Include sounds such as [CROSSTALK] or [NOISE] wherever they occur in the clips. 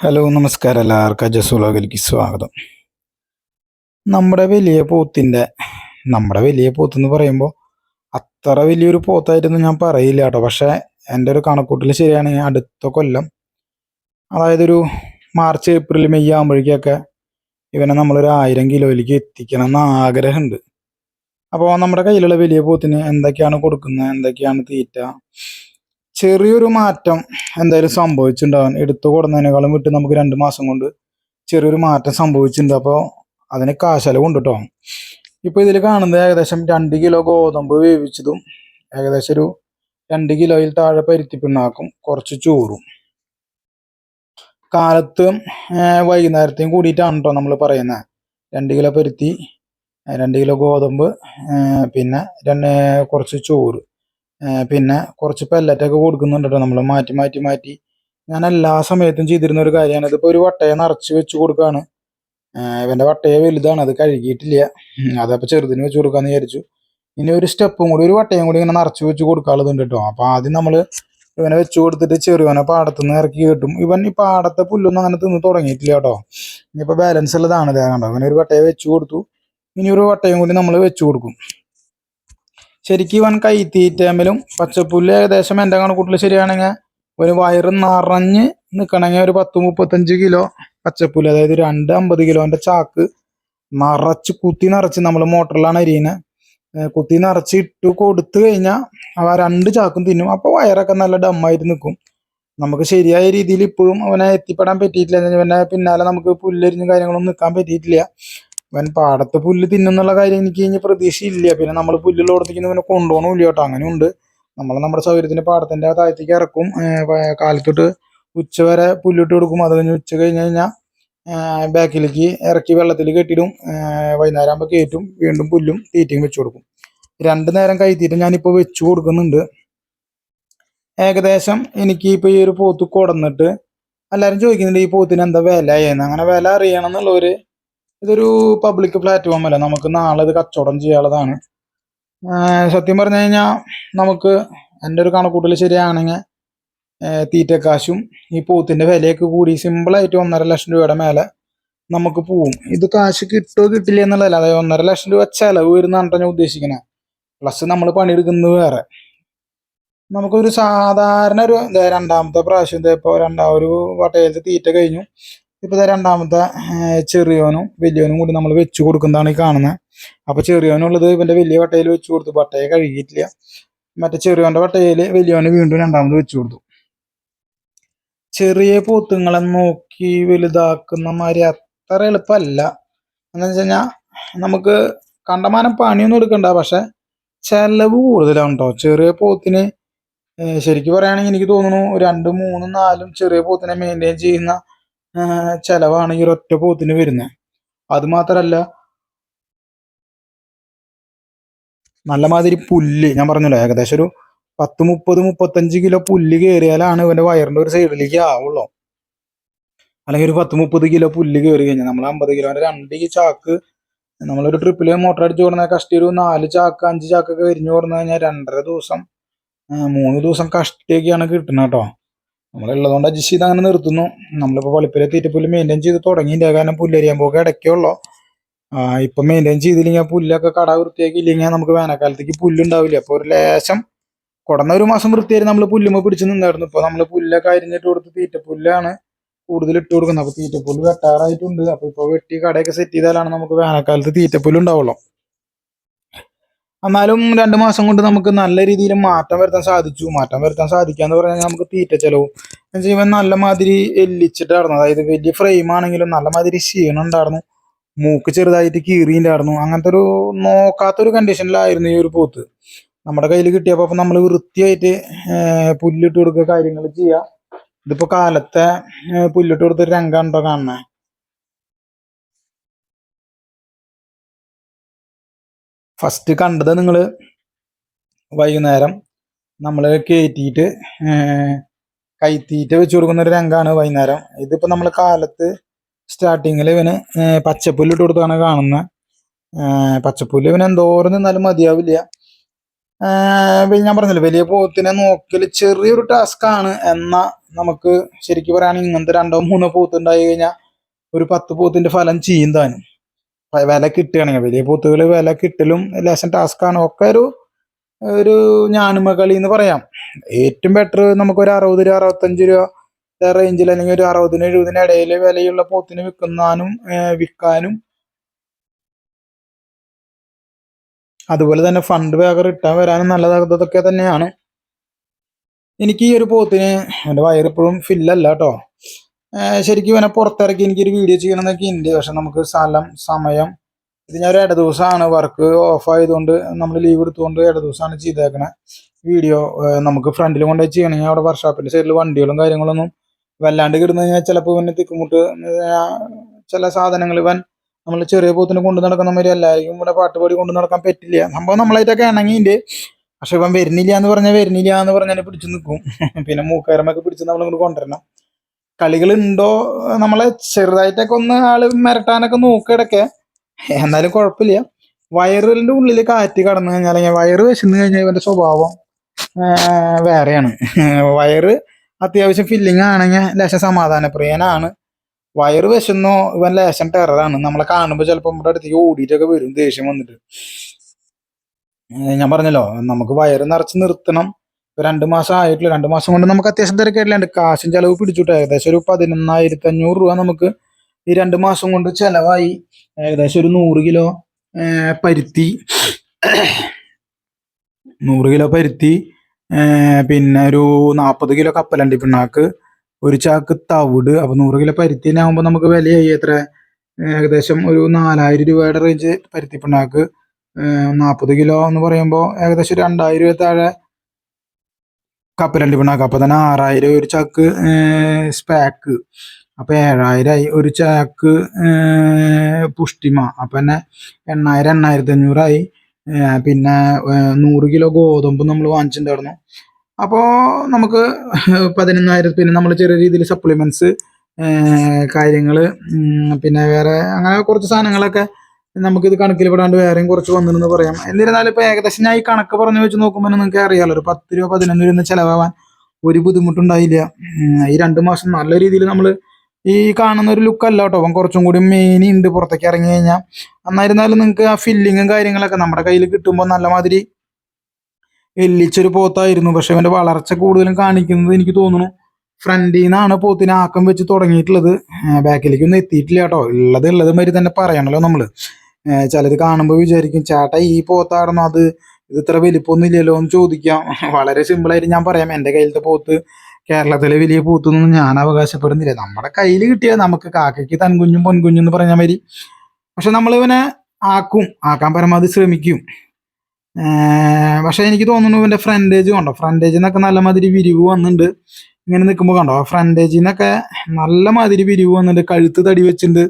Hello നമസ്കാരം എല്ലാവർക്കും. അജസുലോകിലേക്ക് സ്വാഗതം. നമ്മുടെ വലിയ പോത്തിന്റെ നമ്മുടെ വലിയ പോത്ത് എന്ന് പറയുമ്പോൾ അത്ര വലിയൊരു പോത്തായിട്ടൊന്നും ഞാൻ പറയില്ല കേട്ടോ. പക്ഷേ എന്റെ ഒരു കണക്കൂട്ടിൽ ശരിയാണെങ്കിൽ അടുത്ത കൊല്ലം അതായത് ഒരു മാർച്ച് ഏപ്രിൽ മെയ് ആകുമ്പോഴേക്കൊക്കെ ഇവനെ നമ്മളൊരു ആയിരം കിലോയിലേക്ക് എത്തിക്കണം എന്ന് ആഗ്രഹമുണ്ട്. അപ്പോൾ നമ്മുടെ കയ്യിലുള്ള വലിയ പോത്തിന് എന്തൊക്കെയാണ് കൊടുക്കുന്നത്? എന്തൊക്കെയാണ് തീറ്റ? ചെറിയൊരു മാറ്റം എന്തായാലും സംഭവിച്ചിട്ടുണ്ടാവും. എടുത്തു കൊടുന്നതിനേക്കാളും വിട്ട് നമുക്ക് രണ്ട് മാസം കൊണ്ട് ചെറിയൊരു മാറ്റം സംഭവിച്ചിട്ടുണ്ട്. അപ്പോൾ അതിന് കാശലവുണ്ട് കേട്ടോ ഇപ്പോൾ ഇതിൽ കാണുന്നത് ഏകദേശം രണ്ട് കിലോ ഗോതമ്പ് വേവിച്ചതും ഏകദേശം ഒരു രണ്ട് കിലോയിൽ താഴെ പരുത്തി പിണ്ണാക്കും കുറച്ച് ചോറും. കാലത്തും വൈകുന്നേരത്തെയും കൂടിയിട്ടാണ് കേട്ടോ നമ്മൾ പറയുന്നത് രണ്ട് കിലോ പരുത്തി രണ്ട് കിലോ ഗോതമ്പ് പിന്നെ രണ്ട് കുറച്ച് ചോറ്. പിന്നെ കുറച്ച് പെല്ലറ്റൊക്കെ കൊടുക്കുന്നുണ്ട് കേട്ടോ നമ്മൾ മാറ്റി മാറ്റി മാറ്റി. ഞാൻ എല്ലാ സമയത്തും ചെയ്തിരുന്ന ഒരു കാര്യമാണ്. ഇതിപ്പോൾ ഒരു വട്ടയെ നിറച്ച് വെച്ച് കൊടുക്കുകയാണ് ഇവന്റെ വട്ടയെ വലുതാണ്. അത് കഴുകിയിട്ടില്ല. അതപ്പോൾ ചെറുതിന് വെച്ച് കൊടുക്കാമെന്ന് വിചാരിച്ചു. ഇനി ഒരു സ്റ്റെപ്പും കൂടി ഒരു വട്ടയും കൂടി ഇങ്ങനെ നിറച്ച് വെച്ച് കൊടുക്കാനുള്ളതുണ്ട് കേട്ടോ അപ്പോൾ ആദ്യം നമ്മൾ ഇവനെ വെച്ച് കൊടുത്തിട്ട് ചെറുവനെ പാടത്തുനിന്ന് ഇറക്കി കിട്ടും. ഇവൻ ഈ പാടത്തെ പുല്ലൊന്നും അങ്ങനെ തിന്ന് തുടങ്ങിയിട്ടില്ല കേട്ടോ ഇനിയിപ്പോൾ ബാലൻസ് ഉള്ളതാണ് ഇതാണ് കണ്ടോ. ഇവനൊരു വട്ടയെ വെച്ച് കൊടുത്തു. ഇനി ഒരു വട്ടയും കൂടി നമ്മൾ വെച്ച് കൊടുക്കും. ശരിക്കും ഇവൻ കൈ കൈത്തീറ്റേമ്പലും പച്ചപ്പുല്ല് ഏകദേശം എന്റെ കണക്കൂട്ടിൽ ശരിയാണെങ്കിൽ ഒരു വയറ് നിറഞ്ഞ് നിൽക്കണമെങ്കിൽ ഒരു പത്ത് മുപ്പത്തഞ്ച് കിലോ പച്ചപ്പുല്ല് അതായത് രണ്ട് അമ്പത് കിലോന്റെ ചാക്ക് നിറച്ച് കുത്തി നിറച്ച് നമ്മൾ മോട്ടറിലാണ് അരിയുന്നത് കുത്തി നിറച്ച് ഇട്ട് കൊടുത്തു കഴിഞ്ഞാൽ അവ രണ്ട് ചാക്കും തിന്നും. അപ്പോൾ വയറൊക്കെ നല്ല ഡമ്മായിട്ട് നിൽക്കും നമുക്ക് ശരിയായ രീതിയിൽ ഇപ്പോഴും അവനെ എത്തിപ്പെടാൻ പറ്റിയിട്ടില്ല. പിന്നാലെ നമുക്ക് പുല്ലരിഞ്ഞും കാര്യങ്ങളൊന്നും നിൽക്കാൻ പറ്റിയിട്ടില്ല. ഇവൻ പാടത്ത് പുല്ല് തിന്നുന്നുള്ള കാര്യം എനിക്ക് കഴിഞ്ഞ പ്രതീക്ഷയില്ല. പിന്നെ നമ്മൾ പുല്ലുള്ളടത്തേക്ക് ഇവനെ കൊണ്ടുപോകണമില്ല കേട്ടോ. അങ്ങനെയുണ്ട്. നമ്മൾ നമ്മുടെ സൗകര്യത്തിന് പാടത്തിന്റെ താഴത്തേക്ക് ഇറക്കും. കാലത്തൊട്ട് ഉച്ച വരെ പുല്ലിട്ട് കൊടുക്കും. അത് കഴിഞ്ഞ് ഉച്ച കഴിഞ്ഞ് കഴിഞ്ഞാൽ ബാക്കിലേക്ക് ഇറക്കി വെള്ളത്തിൽ കെട്ടിടും. വൈകുന്നേരം ആകുമ്പോൾ കയറ്റും. വീണ്ടും പുല്ലും തീറ്റയും വെച്ച് കൊടുക്കും. രണ്ട് നേരം കൈത്തീറ്റ ഞാനിപ്പോൾ വെച്ച് കൊടുക്കുന്നുണ്ട്. ഏകദേശം എനിക്ക് ഇപ്പോൾ ഈ ഒരു പോത്ത് കൊടന്നിട്ട് എല്ലാവരും ചോദിക്കുന്നുണ്ട് ഈ പോത്തിന് എന്താ വില ആയെന്ന് അങ്ങനെ വില അറിയണം എന്നുള്ളവര് ഇതൊരു പബ്ലിക് പ്ലാറ്റ്ഫോം അല്ല. നമുക്ക് നാളെ ഇത് കച്ചവടം ചെയ്യാനുള്ളതാണ്. സത്യം പറഞ്ഞു കഴിഞ്ഞാൽ നമുക്ക് എന്റെ ഒരു കണക്കൂട്ടൽ ശരിയാണെങ്കിൽ തീറ്റക്കാശും ഈ പൂത്തിന്റെ വിലയൊക്കെ കൂടി സിമ്പിളായിട്ട് ഒന്നര ലക്ഷം രൂപയുടെ മേലെ നമുക്ക് പോവും. ഇത് കാശ് കിട്ടുമോ കിട്ടില്ല എന്നുള്ളതല്ല. അതായത് ഒന്നര ലക്ഷം രൂപ ചിലവ് വരുന്നതാണ് ഞാൻ ഉദ്ദേശിക്കുന്നത് പ്ലസ് നമ്മൾ പണിയെടുക്കുന്നത് വേറെ. നമുക്കൊരു സാധാരണ ഒരു രണ്ടാമത്തെ പ്രാവശ്യം ഇപ്പോൾ രണ്ടാം ഒരു വട്ടയിലത്തെ തീറ്റ കഴിഞ്ഞു. ഇപ്പോൾ രണ്ടാമത്തെ ചെറിയവനും വലിയവനും കൂടി നമ്മൾ വെച്ച് കൊടുക്കുന്നതാണ് ഈ കാണുന്നത് അപ്പോൾ ചെറിയോനുള്ളത് ഇവന്റെ വലിയ വട്ടയിൽ വെച്ച് കൊടുത്തു. വട്ടയെ കഴുകിയിട്ടില്ല. മറ്റേ ചെറിയോന്റെ വട്ടയിൽ വലിയവന് വീണ്ടും രണ്ടാമത് വെച്ച് കൊടുത്തു. ചെറിയ പോത്തുങ്ങളെ നോക്കി വലുതാക്കുന്ന മാതിരി അത്ര എളുപ്പമല്ല. എന്താണെന്ന് വെച്ച് കഴിഞ്ഞാൽ നമുക്ക് കണ്ടമാനം പണിയൊന്നും എടുക്കണ്ട. പക്ഷെ ചെലവ് കൂടുതലാണ് കേട്ടോ ചെറിയ പോത്തിന് ശരിക്കും പറയുകയാണെങ്കിൽ എനിക്ക് തോന്നുന്നു രണ്ട് മൂന്നും നാലും ചെറിയ പോത്തിനെ മെയിന്റെയിൻ ചെയ്യുന്ന ചെലവാണ് ഈ ഒരൊറ്റ പോത്തിന് വരുന്നത് അത് മാത്രല്ല നല്ല മാതിരി പുല്ല് ഞാൻ പറഞ്ഞല്ലോ ഏകദേശം ഒരു പത്ത് മുപ്പത് മുപ്പത്തഞ്ച് കിലോ പുല്ല് കയറിയാലാണ് ഇവന്റെ വയറിന്റെ ഒരു സൈഡിലേക്ക് ആവുള്ളൂ. അല്ലെങ്കിൽ ഒരു പത്ത് മുപ്പത് കിലോ പുല്ല് കയറി കഴിഞ്ഞാൽ നമ്മൾ അമ്പത് കിലോന്റെ രണ്ട് ചാക്ക് നമ്മളൊരു ട്രിപ്പിൽ മോട്ടർ അടിച്ച് കൊടുന്ന കഷ്ടി ഒരു നാല് ചാക്ക് അഞ്ച് ചാക്കൊക്കെ വിരിഞ്ഞു കൊടുന്നു കഴിഞ്ഞാൽ രണ്ടര ദിവസം മൂന്ന് ദിവസം കഷ്ടിയൊക്കെയാണ് കിട്ടുന്നത് കേട്ടോ. നമ്മളുള്ളതുകൊണ്ട് അഡ്ജസ്റ്റ് ചെയ്ത് അങ്ങനെ നിർത്തുന്നു. നമ്മളിപ്പോൾ വെളുപ്പിലെ തീറ്റപ്പുല്ല് മെയിന്റെയിൻ ചെയ്ത് തുടങ്ങിയില്ല? കാരണം പുല്ലരിയാൻ പോക്ക് ഇടയ്ക്കുള്ളൂ ഇപ്പൊ മെയിന്റെയിൻ ചെയ്തില്ലെങ്കിൽ ആ പുല്ലൊക്കെ കട വൃത്തിയാക്കിയില്ലെങ്കിൽ നമുക്ക് വേനൽക്കാലത്തേക്ക് പുല്ലുണ്ടാവില്ല. അപ്പോൾ ഒരു ലേശം കുടന്ന ഒരു മാസം വൃത്തിയായി നമ്മൾ പുല്ലുമ്മ പിടിച്ച് നിന്നായിരുന്നു. ഇപ്പോൾ നമ്മൾ പുല്ലൊക്കെ അരിഞ്ഞിട്ട് കൊടുത്ത് തീറ്റപ്പുല്ലാണ് കൂടുതൽ ഇട്ട് കൊടുക്കുന്നത്. അപ്പോൾ തീറ്റപ്പുല്ല് വെട്ടാറായിട്ടുണ്ട്. അപ്പോൾ ഇപ്പോൾ വെട്ടി കടയൊക്കെ സെറ്റ് ചെയ്താലാണ് നമുക്ക് വേനൽക്കാലത്ത് തീറ്റപ്പുല്ല് ഉണ്ടാവുള്ളൂ. എന്നാലും രണ്ട് മാസം കൊണ്ട് നമുക്ക് നല്ല രീതിയിൽ മാറ്റം വരുത്താൻ സാധിച്ചു. മാറ്റം വരുത്താൻ സാധിക്കുക എന്ന് പറഞ്ഞാൽ നമുക്ക് തീറ്റ ചെലവും എന്നുവെച്ചാൽ നല്ലമാതിരി നല്ല മാതിരി എല്ലിച്ചിട്ടായിരുന്നു. അതായത് വലിയ ഫ്രെയിം ആണെങ്കിലും നല്ലമാതിരി മാതിരി ക്ഷീണം ഉണ്ടായിരുന്നു. മൂക്ക് ചെറുതായിട്ട് കീറിയിട്ടായിരുന്നു അങ്ങനത്തെ ഒരു നോക്കാത്തൊരു കണ്ടീഷനിലായിരുന്നു ഈ ഒരു പോത്ത്. നമ്മുടെ കയ്യിൽ കിട്ടിയപ്പോൾ നമ്മൾ വൃത്തിയായിട്ട് പുല്ലിട്ട് കൊടുക്കുക കാര്യങ്ങൾ ചെയ്യുക ഇതിപ്പോ കാലത്തെ പുല്ലിട്ട് കൊടുത്തൊരു രംഗമുണ്ടോ കാണണേ ഫസ്റ്റ് കണ്ടത് നിങ്ങൾ വൈകുന്നേരം നമ്മൾ കയറ്റിയിട്ട് കൈത്തീറ്റ വെച്ച് കൊടുക്കുന്ന ഒരു രംഗമാണ് വൈകുന്നേരം. ഇതിപ്പോ നമ്മൾ കാലത്ത് സ്റ്റാർട്ടിങ്ങിൽ ഇവന് പച്ചപ്പുല്ലിട്ട് കൊടുത്താണ് കാണുന്നത് പച്ചപ്പുല്ല് ഇവന് എന്തോരം നിന്നാലും മതിയാവില്ല. ഞാൻ പറഞ്ഞില്ല വലിയ പോത്തിനെ നോക്കൽ ചെറിയൊരു ടാസ്ക് ആണ് എന്നാ നമുക്ക് ശരിക്കും പറയുകയാണെങ്കിൽ ഇങ്ങനത്തെ രണ്ടോ മൂന്നോ പോത്ത് ഉണ്ടായി കഴിഞ്ഞാൽ ഒരു പത്ത് പോത്തിന്റെ ഫലം ചെയ്യും താനും വില കിട്ടുകയാണെങ്കിൽ വലിയ പോത്തുകൾ വില കിട്ടലും ലേശം ടാസ്ക് ആണ് ഒക്കെ ഒരു ഒരു ഞാനുമകളി എന്ന് പറയാം. ഏറ്റവും ബെറ്റർ നമുക്ക് ഒരു അറുപത് രൂപ അറുപത്തഞ്ച് രൂപ റേഞ്ചിൽ അല്ലെങ്കിൽ ഒരു അറുപതിന് എഴുപതിന് ഇടയിൽ വിലയുള്ള പോത്തിന് വിൽക്കുന്നാനും ഏഹ് വിൽക്കാനും. അതുപോലെ തന്നെ ഫണ്ട് വേഗം റിട്ടേൺ വരാനും നല്ലതൊക്കെ തന്നെയാണ്. എനിക്ക് ഈ ഒരു പോത്തിന് എന്റെ വയറിപ്പോഴും ഫില്ലല്ല കേട്ടോ. ശരിക്കും ഇവനെ പുറത്തിറക്കി എനിക്കൊരു വീഡിയോ ചെയ്യണമെന്നൊക്കെ ഉണ്ട് പക്ഷെ നമുക്ക് സ്ഥലം സമയം ഇത് ഞാൻ ഒരു ഇട ദിവസമാണ് വർക്ക് ഓഫ് ആയതുകൊണ്ട് നമ്മൾ ലീവ് എടുത്തുകൊണ്ട് ഇട ദിവസമാണ് ചെയ്തേക്കണേ വീഡിയോ നമുക്ക് ഫ്രണ്ടിൽ കൊണ്ടുപോയി ചെയ്യണമെങ്കിൽ അവിടെ വർക്ക്ഷോപ്പിന്റെ സൈഡിൽ വണ്ടികളും കാര്യങ്ങളൊന്നും വല്ലാണ്ട് കിടന്നു കഴിഞ്ഞാൽ ചിലപ്പോൾ പിന്നെ തിക്കുമുട്ട് ചില സാധനങ്ങൾ ഇവൻ നമ്മൾ ചെറിയ പോത്തിന് കൊണ്ടു നടക്കുന്ന മാതിരി എല്ലാവർക്കും ഇവിടെ പാട്ടുപാടി കൊണ്ടു നടക്കാൻ പറ്റില്ല. സംഭവം നമ്മളായിട്ടൊക്കെ ഇണങ്ങിണ്ട് പക്ഷെ ഇവൻ വരുന്നില്ല എന്ന് പറഞ്ഞാൽ വരുന്നില്ല എന്ന് പറഞ്ഞാൽ പിടിച്ചു നിൽക്കും പിന്നെ മൂക്കയറമൊക്കെ പിടിച്ച് നമ്മൾ ഇങ്ങോട്ട് കൊണ്ടുവരണം. കളികളുണ്ടോ? നമ്മളെ ചെറുതായിട്ടൊക്കെ ഒന്ന് ആൾ മിരട്ടാനൊക്കെ നോക്കിടക്കെ [LAUGHS] എന്നാലും കുഴപ്പമില്ല. വയറിന്റെ ഉള്ളിൽ കാറ്റ് കടന്നു കഴിഞ്ഞാൽ അല്ലെങ്കിൽ വയറ് വിശന്ന് കഴിഞ്ഞാൽ ഇവന്റെ സ്വഭാവം വേറെയാണ്. [LAUGHS] വയറ് അത്യാവശ്യം ഫില്ലിങ് ആണെങ്കിൽ ലേശം സമാധാനപ്രിയനാണ്. വയറ് വിശന്നോ ഇവൻ ലേശം ടെററാണ് നമ്മളെ കാണുമ്പോൾ ചിലപ്പോൾ നമ്മുടെ അടുത്തേക്ക് ഓടിയിട്ടൊക്കെ വരും ദേഷ്യം വന്നിട്ട്. ഞാൻ പറഞ്ഞല്ലോ നമുക്ക് വയറ് നിറച്ച് നിർത്തണം. രണ്ട് മാസം ആയിട്ടുള്ളൂ. രണ്ട് മാസം കൊണ്ട് നമുക്ക് അത്യാവശ്യം തിരക്കേടില്ലാണ്ട് കാശും ചിലവ് പിടിച്ചിട്ട്. ഏകദേശം ഒരു പതിനൊന്നായിരത്തി അഞ്ഞൂറ് രൂപ നമുക്ക് ഈ രണ്ട് മാസം കൊണ്ട് ചെലവായി. ഏകദേശം ഒരു നൂറ് കിലോ പരുത്തി. നൂറ് കിലോ പരുത്തി പിന്നെ ഒരു നാൽപ്പത് കിലോ കപ്പലണ്ടി പിണ്ണാക്ക് ഒരു ചാക്ക് തവിട്. അപ്പൊ നൂറ് കിലോ പരുത്തിനാകുമ്പോൾ നമുക്ക് വിലയായി. എത്ര? ഏകദേശം ഒരു നാലായിരം രൂപയുടെ റേഞ്ച് പരുത്തി പിണ്ണാക്ക്. നാൽപ്പത് കിലോ എന്ന് പറയുമ്പോൾ ഏകദേശം രണ്ടായിരം രൂപ താഴെ കപ്പലണ്ടി പിണ്ണാക്ക്. അപ്പൊ തന്നെ ആറായിരം ഒരു ചാക്ക് സ്പാക്ക് അപ്പൊ ഏഴായിരമായി ഒരു ചാക്ക് പുഷ്ടിമ. അപ്പൊ തന്നെ എണ്ണായിരം എണ്ണായിരത്തി അഞ്ഞൂറായി പിന്നെ നൂറ് കിലോ ഗോതമ്പ് നമ്മൾ വാങ്ങിച്ചിട്ടുണ്ടായിരുന്നു. അപ്പോൾ നമുക്ക് പതിനൊന്നായിരം പിന്നെ നമ്മൾ ചെറിയ രീതിയിൽ സപ്ലിമെന്റ്സ് കാര്യങ്ങൾ പിന്നെ വേറെ അങ്ങനെ കുറച്ച് സാധനങ്ങളൊക്കെ നമുക്കിത് കണക്കിൽ പെടാണ്ട് വേറെയും കുറച്ച് വന്നിരുന്നു പറയാം. എന്നിരുന്നാലും ഇപ്പോൾ ഏകദേശം ഞാൻ ഈ കണക്ക് പറഞ്ഞു വെച്ച് നോക്കുമ്പോൾ നിങ്ങൾക്ക് അറിയാമല്ലോ ഒരു പത്ത് രൂപ പതിനൊന്ന് രൂപ ചിലവാൻ ഒരു ബുദ്ധിമുട്ടുണ്ടായില്ല. ഈ രണ്ട് മാസം നല്ല രീതിയിൽ നമ്മൾ ഈ കാണുന്ന ഒരു ലുക്ക് അല്ല കേട്ടോ. അപ്പം കുറച്ചും കൂടി മെയിനി ഉണ്ട് പുറത്തേക്ക് ഇറങ്ങി കഴിഞ്ഞാൽ എന്നായിരുന്നാലും നിങ്ങൾക്ക് ആ ഫില്ലിങ്ങും കാര്യങ്ങളൊക്കെ നമ്മുടെ കയ്യിൽ കിട്ടുമ്പോൾ നല്ല മാതിരി എല്ലിച്ചൊരു പോത്തായിരുന്നു. പക്ഷെ അവന്റെ വളർച്ച കൂടുതലും കാണിക്കുന്നത് എനിക്ക് തോന്നുന്നു ഫ്രണ്ടിൽ നിന്നാണ് പോത്തിന് ആക്കം വെച്ച് തുടങ്ങിയിട്ടുള്ളത്. ബാക്കിലേക്കൊന്നും എത്തിയിട്ടില്ല കേട്ടോ. ഉള്ളത് ഉള്ളത് മാതിരി തന്നെ പറയണല്ലോ നമ്മൾ ചിലത് കാണുമ്പോൾ വിചാരിക്കും ചേട്ടാ ഈ പോത്തായിരുന്നു അത് ഇത് ഇത്ര വലിപ്പമൊന്നും ഇല്ലല്ലോ? എന്ന് ചോദിക്കാം. [LAUGHS] വളരെ സിമ്പിളായിട്ട് ഞാൻ പറയാം. എന്റെ കയ്യിലത്തെ പോത്ത് കേരളത്തിലെ വലിയ പൂത്തൊന്നും ഞാൻ അവകാശപ്പെടുന്നില്ല. നമ്മുടെ കയ്യിൽ കിട്ടിയാൽ നമുക്ക് കാക്കയ്ക്ക് തൻകുഞ്ഞും പൊൻകുഞ്ഞും എന്ന് പറഞ്ഞ മാതിരി പക്ഷെ നമ്മൾ ഇവനെ ആക്കും ആക്കാൻ പരമാവധി ശ്രമിക്കും. പക്ഷെ എനിക്ക് തോന്നുന്നു ഇവന്റെ ഫ്രണ്ടേജ് കണ്ടോ? ഫ്രണ്ടേജിൽ നിന്നൊക്കെ നല്ല മാതിരി വിരിവ് വന്നിട്ടുണ്ട് ഇങ്ങനെ നിൽക്കുമ്പോൾ കണ്ടോ? ഫ്രണ്ടേജിൽ നിന്നൊക്കെ നല്ല മാതിരി വിരിവ് വന്നിട്ടുണ്ട് കഴുത്ത് തടി വെച്ചിട്ടുണ്ട്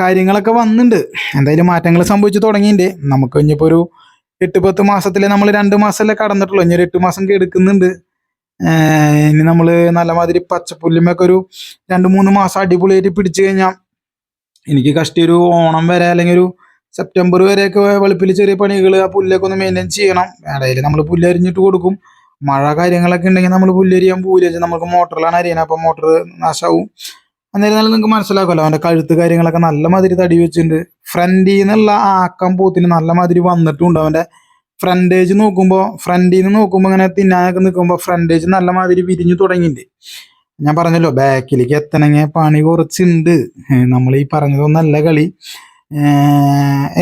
കാര്യങ്ങളൊക്കെ വന്നിട്ടുണ്ട് എന്തായാലും മാറ്റങ്ങൾ സംഭവിച്ചു തുടങ്ങിയിട്ടുണ്ട് നമുക്ക് ഇനിയിപ്പോ ഒരു എട്ട് പത്ത് മാസത്തിലെ നമ്മൾ രണ്ട് മാസമല്ലേ കടന്നിട്ടുള്ളൂ. ഇനി ഒരു എട്ട് മാസം എടുക്കുന്നുണ്ട് ഇനി നമ്മൾ നല്ല മാതിരി പച്ചപ്പുല്ലുമൊക്കെ ഒരു രണ്ട് മൂന്ന് മാസം അടിപൊളിയായിട്ട് പിടിച്ചു കഴിഞ്ഞാൽ എനിക്ക് കഷ്ടി ഒരു ഓണം വരെ അല്ലെങ്കിൽ ഒരു സെപ്റ്റംബർ വരെയൊക്കെ വെളുപ്പിൽ ചെറിയ പണികൾ ആ പുല്ലൊക്കെ ഒന്ന് മെയിന്റെയിൻ ചെയ്യണം. ഇടയിൽ നമ്മൾ പുല്ല് അരിഞ്ഞിട്ട് കൊടുക്കും. മഴ കാര്യങ്ങളൊക്കെ ഉണ്ടെങ്കിൽ നമ്മൾ പുല്ലരിയാൻ പോവില്ല നമുക്ക് മോട്ടറിലാണ് അരിയണം അപ്പോൾ മോട്ടർ നാശാവും. എന്നിരുന്നാലും നിങ്ങൾക്ക് മനസ്സിലാക്കുമല്ലോ അവന്റെ കഴുത്ത് കാര്യങ്ങളൊക്കെ നല്ല മാതിരി തടി വെച്ചിട്ടുണ്ട് ഫ്രണ്ടിൽ നിന്നുള്ള ആക്കം പോത്തിന് നല്ല മാതിരി വന്നിട്ടുണ്ട് അവന്റെ ഫ്രണ്ടേജ് നോക്കുമ്പോൾ ഫ്രണ്ടിൽ നിന്ന് നോക്കുമ്പോൾ ഇങ്ങനെ തിന്നാനൊക്കെ നിൽക്കുമ്പോൾ ഫ്രണ്ടേജ് നല്ല മാതിരി വിരിഞ്ഞു തുടങ്ങിയിട്ടുണ്ട് ഞാൻ പറഞ്ഞല്ലോ ബാക്കിലേക്ക് എത്തണമെങ്കിൽ പണി കുറച്ചുണ്ട്. നമ്മൾ ഈ പറഞ്ഞതൊന്നല്ല കളി.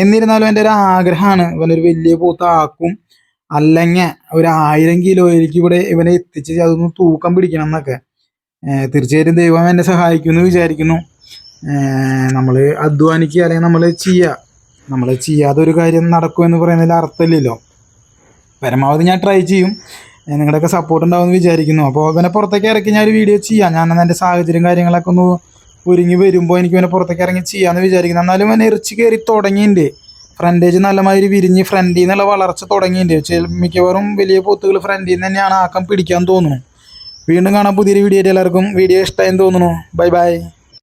എന്നിരുന്നാലും എന്റെ ഒരു ആഗ്രഹമാണ് ഇവനൊരു വലിയ പൂത്താക്കും അല്ലെങ്കിൽ ഒരു ആയിരം കിലോയിലേക്ക് ഇവിടെ ഇവനെ എത്തിച്ച് അതൊന്ന് തൂക്കം പിടിക്കണം എന്നൊക്കെ. തീർച്ചയായിട്ടും ദൈവം എന്നെ സഹായിക്കുമെന്ന് വിചാരിക്കുന്നു. നമ്മൾ അധ്വാനിക്കുക അല്ലെങ്കിൽ നമ്മൾ ചെയ്യുക നമ്മൾ ചെയ്യാതെ ഒരു കാര്യം നടക്കുമെന്ന് പറയുന്നതിൽ അർത്ഥമില്ലല്ലോ. പരമാവധി ഞാൻ ട്രൈ ചെയ്യും. നിങ്ങളുടെയൊക്കെ സപ്പോർട്ട് ഉണ്ടാവുമെന്ന് വിചാരിക്കുന്നു. അപ്പോൾ ഇവനെ പുറത്തേക്ക് ഇറക്കി ഞാൻ ഒരു വീഡിയോ ചെയ്യാം. ഞാൻ എന്റെ സാഹചര്യം കാര്യങ്ങളൊക്കെ ഒന്ന് ഒരുങ്ങി വരുമ്പോൾ എനിക്ക് ഇവനെ പുറത്തേക്ക് ഇറങ്ങി ചെയ്യാമെന്ന് വിചാരിക്കുന്നു. എന്നാലും ഇവനെ എറിച്ച് കയറി തുടങ്ങിയിട്ടുണ്ട് ഫ്രണ്ടേജ് നല്ലമാതിരി വിരിഞ്ഞ് ഫ്രണ്ടിൽ നിന്നുള്ള വളർച്ച തുടങ്ങിയിട്ടുണ്ട് മിക്കവാറും വലിയ പോത്തുകൾ ഫ്രണ്ടിൽ നിന്ന് തന്നെയാണ് ആക്കം പിടിക്കാൻ തോന്നുന്നു. വീണ്ടും കാണാൻ പുതിയൊരു വീഡിയോ എല്ലാവർക്കും. വീഡിയോ ഇഷ്ടമായി തോന്നുന്നു. Bye bye